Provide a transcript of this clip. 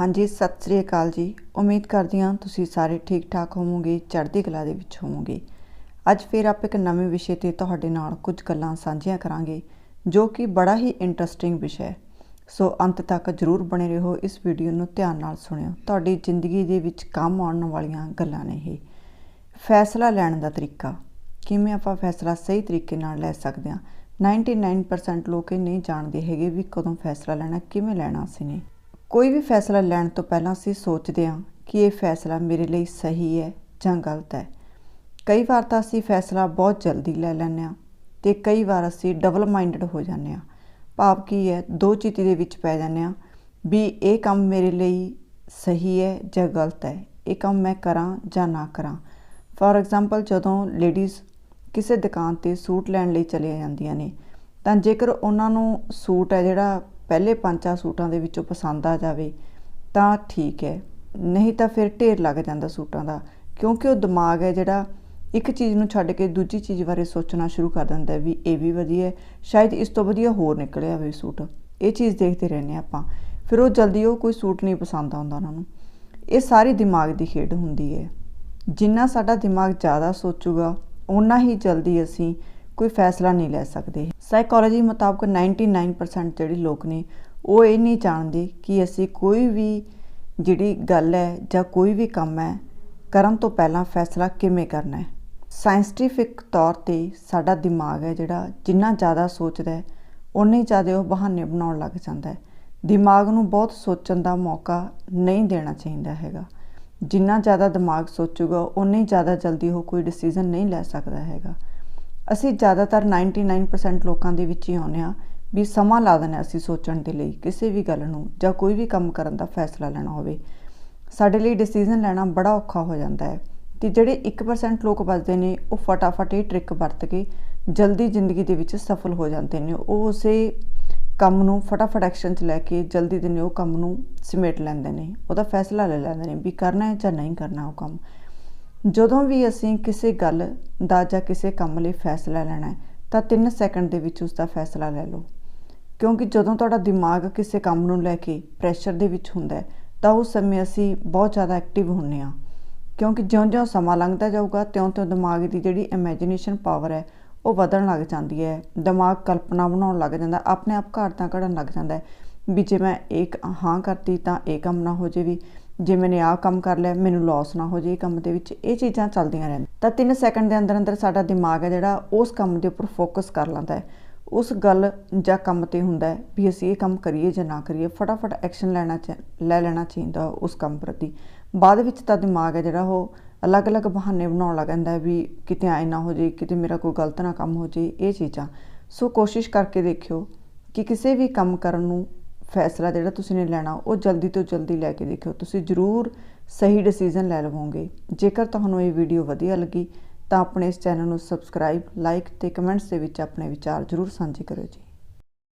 ਹਾਂਜੀ, ਸਤਿ ਸ੍ਰੀ ਅਕਾਲ ਜੀ। ਉਮੀਦ ਕਰਦੀ ਹਾਂ ਤੁਸੀਂ ਸਾਰੇ ਠੀਕ ਠਾਕ ਹੋਵੋਗੇ, ਚੜ੍ਹਦੀ ਕਲਾ ਦੇ ਵਿੱਚ ਹੋਵੋਗੇ। ਅੱਜ ਫਿਰ ਆਪਾਂ ਇੱਕ ਨਵੇਂ ਵਿਸ਼ੇ ਤੇ ਤੁਹਾਡੇ ਨਾਲ ਕੁਝ ਗੱਲਾਂ ਸਾਂਝੀਆਂ ਕਰਾਂਗੇ, ਜੋ ਕਿ ਬੜਾ ਹੀ ਇੰਟਰਸਟਿੰਗ ਵਿਸ਼ਾ ਹੈ। ਸੋ ਅੰਤ ਤੱਕ ਜਰੂਰ ਬਣੇ ਰਹੋ ਇਸ ਵੀਡੀਓ ਨੂੰ ਧਿਆਨ ਨਾਲ ਸੁਣਿਓ। ਤੁਹਾਡੀ ਜ਼ਿੰਦਗੀ ਦੇ ਵਿੱਚ ਕੰਮ ਆਉਣ ਵਾਲੀਆਂ ਗੱਲਾਂ ਨੇ ਇਹ। ਫੈਸਲਾ ਲੈਣ ਦਾ ਤਰੀਕਾ। ਕਿਵੇਂ ਆਪਾਂ ਫੈਸਲਾ ਸਹੀ ਤਰੀਕੇ ਨਾਲ ਲੈ ਸਕਦੇ ਹਾਂ? 99% ਲੋਕ ਇਹ ਨਹੀਂ ਜਾਣਦੇ ਹੈਗੇ ਵੀ ਕਦੋਂ ਫੈਸਲਾ ਲੈਣਾ, ਕਿਵੇਂ ਲੈਣਾ ਅਸੀਂ ਨੇ। ਕੋਈ ਵੀ ਫੈਸਲਾ ਲੈਣ ਤੋਂ ਪਹਿਲਾਂ ਅਸੀਂ ਸੋਚਦੇ ਹਾਂ ਕਿ ਇਹ ਫੈਸਲਾ ਮੇਰੇ ਲਈ ਸਹੀ ਹੈ ਜਾਂ ਗਲਤ ਹੈ। ਕਈ ਵਾਰ ਤਾਂ ਅਸੀਂ ਫੈਸਲਾ ਬਹੁਤ ਜਲਦੀ ਲੈ ਲੈਂਦੇ ਹਾਂ ਤੇ ਕਈ ਵਾਰ ਅਸੀਂ ਡਬਲ ਮਾਈਂਡਡ ਹੋ ਜਾਂਦੇ ਹਾਂ। ਭਾਵ ਕੀ ਹੈ, ਦੋ ਚੀਤੀ ਦੇ ਵਿੱਚ ਪੈ ਜਾਂਦੇ ਹਾਂ ਵੀ ਇਹ ਕੰਮ ਮੇਰੇ ਲਈ ਸਹੀ ਹੈ ਜਾਂ ਗਲਤ ਹੈ, ਇਹ ਕੰਮ ਮੈਂ ਕਰਾਂ ਜਾਂ ਨਾ ਕਰਾਂ। ਫੋਰ ਐਗਜ਼ਾਮਪਲ ਜਦੋਂ ਲੇਡੀਜ਼ ਕਿਸੇ ਦੁਕਾਨ ਤੇ ਸੂਟ ਲੈਣ ਲਈ ਚਲੀਆਂ ਜਾਂਦੀਆਂ ਨੇ, ਤਾਂ ਜੇਕਰ ਉਹਨਾਂ ਨੂੰ ਸੂਟ ਹੈ ਜਿਹੜਾ ਪਹਿਲੇ ਪੰਜਾਂ ਸੂਟਾਂ ਦੇ ਵਿੱਚੋਂ ਪਸੰਦ ਆ ਜਾਵੇ, ਤਾਂ ਠੀਕ ਹੈ। ਨਹੀਂ ਤਾਂ ਫਿਰ ਢੇਰ ਲੱਗ ਜਾਂਦਾ ਸੂਟਾਂ ਦਾ, ਕਿਉਂਕਿ ਉਹ ਦਿਮਾਗ ਹੈ ਜਿਹੜਾ ਇੱਕ ਚੀਜ਼ ਨੂੰ ਛੱਡ ਕੇ ਦੂਜੀ ਚੀਜ਼ ਬਾਰੇ ਸੋਚਣਾ ਸ਼ੁਰੂ ਕਰ ਦਿੰਦਾ ਵੀ ਇਹ ਵੀ ਵਧੀਆ ਹੈ, ਸ਼ਾਇਦ ਇਸ ਤੋਂ ਵਧੀਆ ਹੋਰ ਨਿਕਲਿਆ ਹੋਵੇ ਸੂਟ। ਇਹ ਚੀਜ਼ ਦੇਖਦੇ ਰਹਿੰਦੇ ਆਪਾਂ। ਫਿਰ ਉਹ ਜਲਦੀ ਉਹ ਕੋਈ ਸੂਟ ਨਹੀਂ ਪਸੰਦ ਆਉਂਦਾ ਉਹਨਾਂ ਨੂੰ। ਇਹ ਸਾਰੀ ਦਿਮਾਗ ਦੀ ਖੇਡ ਹੁੰਦੀ ਹੈ। ਜਿੰਨਾ ਸਾਡਾ ਦਿਮਾਗ ਜ਼ਿਆਦਾ ਸੋਚੂਗਾ ਉਨਾ ਹੀ ਜਲਦੀ ਅਸੀਂ ਕੋਈ ਫੈਸਲਾ ਨਹੀਂ ਲੈ ਸਕਦੇ। ਸਾਈਕੋਲੋਜੀ ਮੁਤਾਬਕ 99% ਜਿਹੜੇ ਲੋਕ ਨੇ, ਉਹ ਇਹ ਨਹੀਂ ਜਾਣਦੇ ਕਿ ਅਸੀਂ ਕੋਈ ਵੀ ਜਿਹੜੀ ਗੱਲ ਹੈ ਜਾਂ ਕੋਈ ਵੀ ਕੰਮ ਹੈ, ਕਰਨ ਤੋਂ ਪਹਿਲਾਂ ਫੈਸਲਾ ਕਿਵੇਂ ਕਰਨਾ ਹੈ। ਸਾਇੰਟਿਫਿਕ ਤੌਰ ਤੇ ਸਾਡਾ ਦਿਮਾਗ ਹੈ ਜਿਹੜਾ ਜਿੰਨਾ ਜ਼ਿਆਦਾ ਸੋਚਦਾ ਹੈ ਉਨੇ ਜ਼ਿਆਦਾ ਉਹ ਬਹਾਨੇ ਬਣਾਉਣ ਲੱਗ ਜਾਂਦਾ ਹੈ। ਦਿਮਾਗ ਨੂੰ ਬਹੁਤ ਸੋਚਣ ਦਾ ਮੌਕਾ ਨਹੀਂ ਦੇਣਾ ਚਾਹੀਦਾ ਹੈਗਾ। ਜਿੰਨਾ ਜ਼ਿਆਦਾ ਦਿਮਾਗ ਸੋਚੂਗਾ ਉਨੇ ਜ਼ਿਆਦਾ ਜਲਦੀ ਉਹ ਕੋਈ ਡਿਸੀਜਨ ਨਹੀਂ ਲੈ ਸਕਦਾ ਹੈਗਾ। ਅਸੀਂ ਜ਼ਿਆਦਾਤਰ 99% ਲੋਕਾਂ ਦੇ ਵਿੱਚ ਹੀ ਆਉਂਦੇ ਆ ਵੀ ਸਮਾਂ ਲਾ ਦਿੰਦੇ ਅਸੀਂ ਸੋਚਣ ਦੇ ਲਈ ਕਿਸੇ ਵੀ ਗੱਲ ਨੂੰ ਜਾਂ ਕੋਈ ਵੀ ਕੰਮ ਕਰਨ ਦਾ ਫੈਸਲਾ ਲੈਣਾ ਹੋਵੇ। ਸਾਡੇ ਲਈ ਡਿਸੀਜਨ ਲੈਣਾ ਬੜਾ ਔਖਾ ਹੋ ਜਾਂਦਾ ਹੈ ਤੇ ਜਿਹੜੇ 1% ਲੋਕ ਬਚਦੇ ਨੇ, ਉਹ ਫਟਾਫਟ ਇਹ ਟ੍ਰਿਕ ਵਰਤ ਕੇ ਜਲਦੀ ਜ਼ਿੰਦਗੀ ਦੇ ਵਿੱਚ ਸਫਲ ਹੋ ਜਾਂਦੇ ਨੇ। ਉਹ ਉਸੇ ਕੰਮ ਨੂੰ ਫਟਾਫਟ ਐਕਸ਼ਨ 'ਚ ਲੈ ਕੇ ਜਲਦੀ ਦੇ ਨੇ ਉਹ ਕੰਮ ਨੂੰ ਸਮੇਟ ਲੈਂਦੇ ਨੇ। ਉਹਦਾ ਫੈਸਲਾ ਲੈ ਲੈਂਦੇ ਨੇ ਵੀ ਕਰਨਾ ਹੈ ਜਾਂ ਨਹੀਂ ਕਰਨਾ ਉਹ ਕੰਮ। ਜਦੋਂ ਵੀ ਅਸੀਂ ਕਿਸੇ ਗੱਲ ਦਾ ਜਾਂ ਕਿਸੇ ਕੰਮ ਲਈ ਫੈਸਲਾ ਲੈਣਾ ਹੈ, ਤਾਂ 3 ਸੈਕਿੰਡ ਦੇ ਵਿੱਚ ਉਸ ਦਾ ਫੈਸਲਾ ਲੈ ਲਓ। ਕਿਉਂਕਿ ਜਦੋਂ ਤੁਹਾਡਾ ਦਿਮਾਗ ਕਿਸੇ ਕੰਮ ਨੂੰ ਲੈ ਕੇ ਪ੍ਰੈਸ਼ਰ ਦੇ ਵਿੱਚ ਹੁੰਦਾ ਹੈ, ਤਾਂ ਉਸ ਸਮੇਂ ਅਸੀਂ ਬਹੁਤ ਜ਼ਿਆਦਾ ਐਕਟਿਵ ਹੁੰਨੇ ਆ ਕਿਉਂਕਿ ਜਿਉਂ-ਜਿਉਂ ਸਮਾਂ ਲੰਘਦਾ ਜਾਊਗਾ, ਤਿਉਂ-ਤਿਉਂ ਦਿਮਾਗ ਦੀ ਜਿਹੜੀ ਇਮੇਜਿਨੇਸ਼ਨ ਪਾਵਰ ਹੈ, ਉਹ ਵਧਣ ਲੱਗ ਜਾਂਦੀ ਹੈ। ਦਿਮਾਗ ਕਲਪਨਾ ਬਣਾਉਣ ਲੱਗ ਜਾਂਦਾ, ਆਪਣੇ ਆਪ ਘਰ ਤਾਂ ਘੜਨ ਲੱਗ ਜਾਂਦਾ ਹੈ ਵੀ ਜੇ ਮੈਂ ਇੱਕ ਹਾਂ ਕਰਤੀ ਤਾਂ ਇਹ ਕੰਮ ਨਾ ਹੋ ਜੇ ਵੀ ਜੇ ਮੈਨੇ ਆਹ ਕੰਮ ਕਰ ਲਿਆ, ਮੈਨੂੰ ਲਾਸ ਨਾ ਹੋ ਜੇ ਕੰਮ ਦੇ ਵਿੱਚ, ਇਹ ਚੀਜ਼ਾਂ ਚੱਲਦੀਆਂ ਰਹਿੰਦੀਆਂ। ਤਾਂ 3 ਸੈਕਿੰਡ ਦੇ ਅੰਦਰ ਅੰਦਰ ਸਾਡਾ ਦਿਮਾਗ ਹੈ ਜਿਹੜਾ, ਉਸ ਕੰਮ ਦੇ ਉੱਪਰ ਫੋਕਸ ਕਰ ਲੈਂਦਾ ਹੈ। ਉਸ ਗੱਲ ਜਾਂ ਕੰਮ ਤੇ ਹੁੰਦਾ ਹੈ ਵੀ ਅਸੀਂ ਇਹ ਕੰਮ ਕਰੀਏ ਜਾਂ ਨਾ ਕਰੀਏ, ਫਟਾਫਟ ਐਕਸ਼ਨ ਲੈਣਾ ਲੈ ਲੈਣਾ ਚਾਹੀਦਾ ਉਸ ਕੰਮ ਪ੍ਰਤੀ। ਬਾਅਦ ਵਿੱਚ ਤਾਂ ਦਿਮਾਗ ਹੈ ਜਿਹੜਾ, ਉਹ ਅਲੱਗ-ਅਲੱਗ ਬਹਾਨੇ ਬਣਾਉਣ ਲੱਗ ਜਾਂਦਾ ਵੀ ਕਿਤੇ ਐ ਨਾ ਹੋ ਜੇ ਕਿਤੇ ਮੇਰਾ ਕੋਈ ਗਲਤ ਨਾ ਕੰਮ ਹੋ ਜੇ ਇਹ ਚੀਜ਼ਾਂ। ਸੋ ਕੋਸ਼ਿਸ਼ ਕਰਕੇ ਦੇਖਿਓ ਕਿ ਕਿਸੇ ਵੀ ਕੰਮ ਕਰਨ ਨੂੰ ਫੈਸਲਾ ਜਿਹੜਾ ਤੁਸੀਂ ਨੇ ਲੈਣਾ, ਉਹ ਜਲਦੀ ਤੋਂ ਜਲਦੀ ਲੈ ਕੇ ਦੇਖਿਓ। ਤੁਸੀਂ ਜ਼ਰੂਰ ਸਹੀ ਡਿਸੀਜਨ ਲੈ ਲਵੋਗੇ। ਜੇਕਰ ਤੁਹਾਨੂੰ ਇਹ ਵੀਡੀਓ ਵਧੀਆ ਲੱਗੀ, ਤਾਂ ਆਪਣੇ ਇਸ ਚੈਨਲ ਨੂੰ ਸਬਸਕ੍ਰਾਈਬ ਲਾਈਕ ਤੇ ਕਮੈਂਟਸ ਦੇ ਵਿੱਚ ਆਪਣੇ ਵਿਚਾਰ ਜ਼ਰੂਰ ਸਾਂਝੇ ਕਰਿਓ ਜੀ।